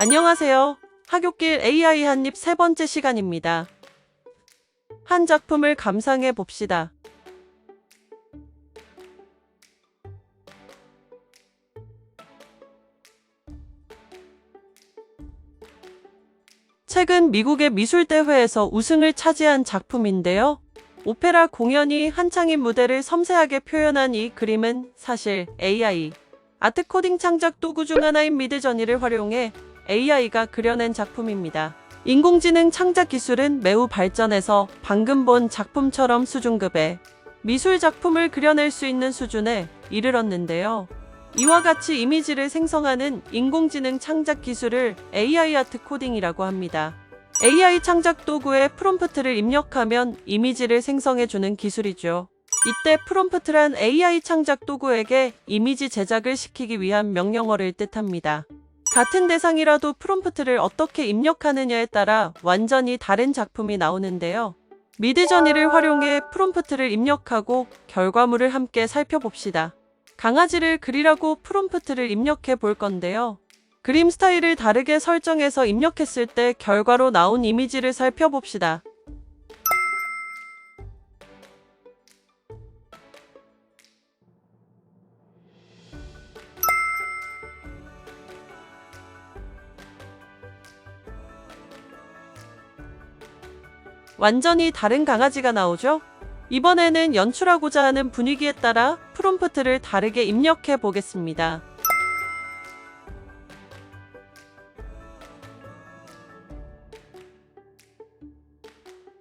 안녕하세요. 하굣길 AI 한입 세 번째 시간입니다. 한 작품을 감상해 봅시다. 최근 미국의 미술대회에서 우승을 차지한 작품인데요. 오페라 공연이 한창인 무대를 섬세하게 표현한 이 그림은 사실 AI, 아트 코딩 창작 도구 중 하나인 미드저니를 활용해 AI가 그려낸 작품입니다. 인공지능 창작 기술은 매우 발전해서 방금 본 작품처럼 수준급의 미술 작품을 그려낼 수 있는 수준에 이르렀는데요. 이와 같이 이미지를 생성하는 인공지능 창작 기술을 AI 아트 코딩이라고 합니다. AI 창작 도구에 프롬프트를 입력하면 이미지를 생성해주는 기술이죠. 이때 프롬프트란 AI 창작 도구에게 이미지 제작을 시키기 위한 명령어를 뜻합니다. 같은 대상이라도 프롬프트를 어떻게 입력하느냐에 따라 완전히 다른 작품이 나오는데요. 미드저니를 활용해 프롬프트를 입력하고 결과물을 함께 살펴봅시다. 강아지를 그리라고 프롬프트를 입력해 볼 건데요. 그림 스타일을 다르게 설정해서 입력했을 때 결과로 나온 이미지를 살펴봅시다. 완전히 다른 강아지가 나오죠? 이번에는 연출하고자 하는 분위기에 따라 프롬프트를 다르게 입력해 보겠습니다.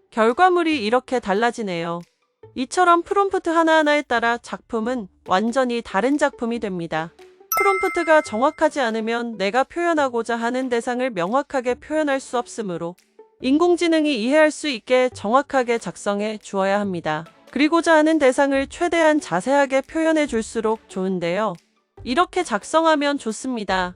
결과물이 이렇게 달라지네요. 이처럼 프롬프트 하나하나에 따라 작품은 완전히 다른 작품이 됩니다. 프롬프트가 정확하지 않으면 내가 표현하고자 하는 대상을 명확하게 표현할 수 없으므로 인공지능이 이해할 수 있게 정확하게 작성해 주어야 합니다. 그리고자 하는 대상을 최대한 자세하게 표현해 줄수록 좋은데요. 이렇게 작성하면 좋습니다.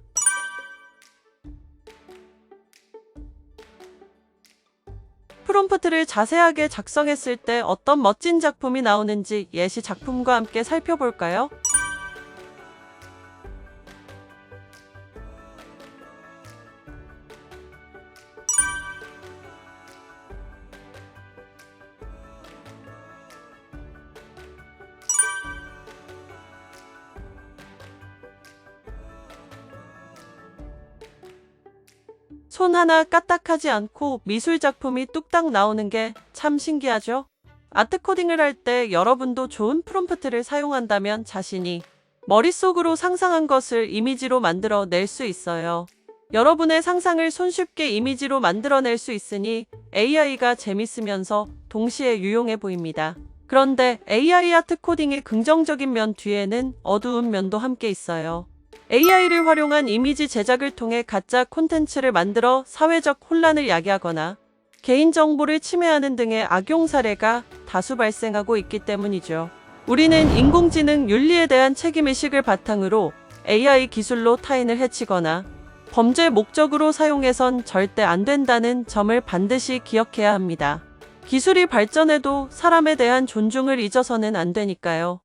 프롬프트를 자세하게 작성했을 때 어떤 멋진 작품이 나오는지 예시 작품과 함께 살펴볼까요? 손 하나 까딱하지 않고 미술 작품이 뚝딱 나오는 게 참 신기하죠? 아트 코딩을 할 때 여러분도 좋은 프롬프트를 사용한다면 자신이 머릿속으로 상상한 것을 이미지로 만들어 낼 수 있어요. 여러분의 상상을 손쉽게 이미지로 만들어낼 수 있으니 AI가 재밌으면서 동시에 유용해 보입니다. 그런데 AI 아트 코딩의 긍정적인 면 뒤에는 어두운 면도 함께 있어요. AI를 활용한 이미지 제작을 통해 가짜 콘텐츠를 만들어 사회적 혼란을 야기하거나 개인정보를 침해하는 등의 악용 사례가 다수 발생하고 있기 때문이죠. 우리는 인공지능 윤리에 대한 책임의식을 바탕으로 AI 기술로 타인을 해치거나 범죄 목적으로 사용해선 절대 안 된다는 점을 반드시 기억해야 합니다. 기술이 발전해도 사람에 대한 존중을 잊어서는 안 되니까요.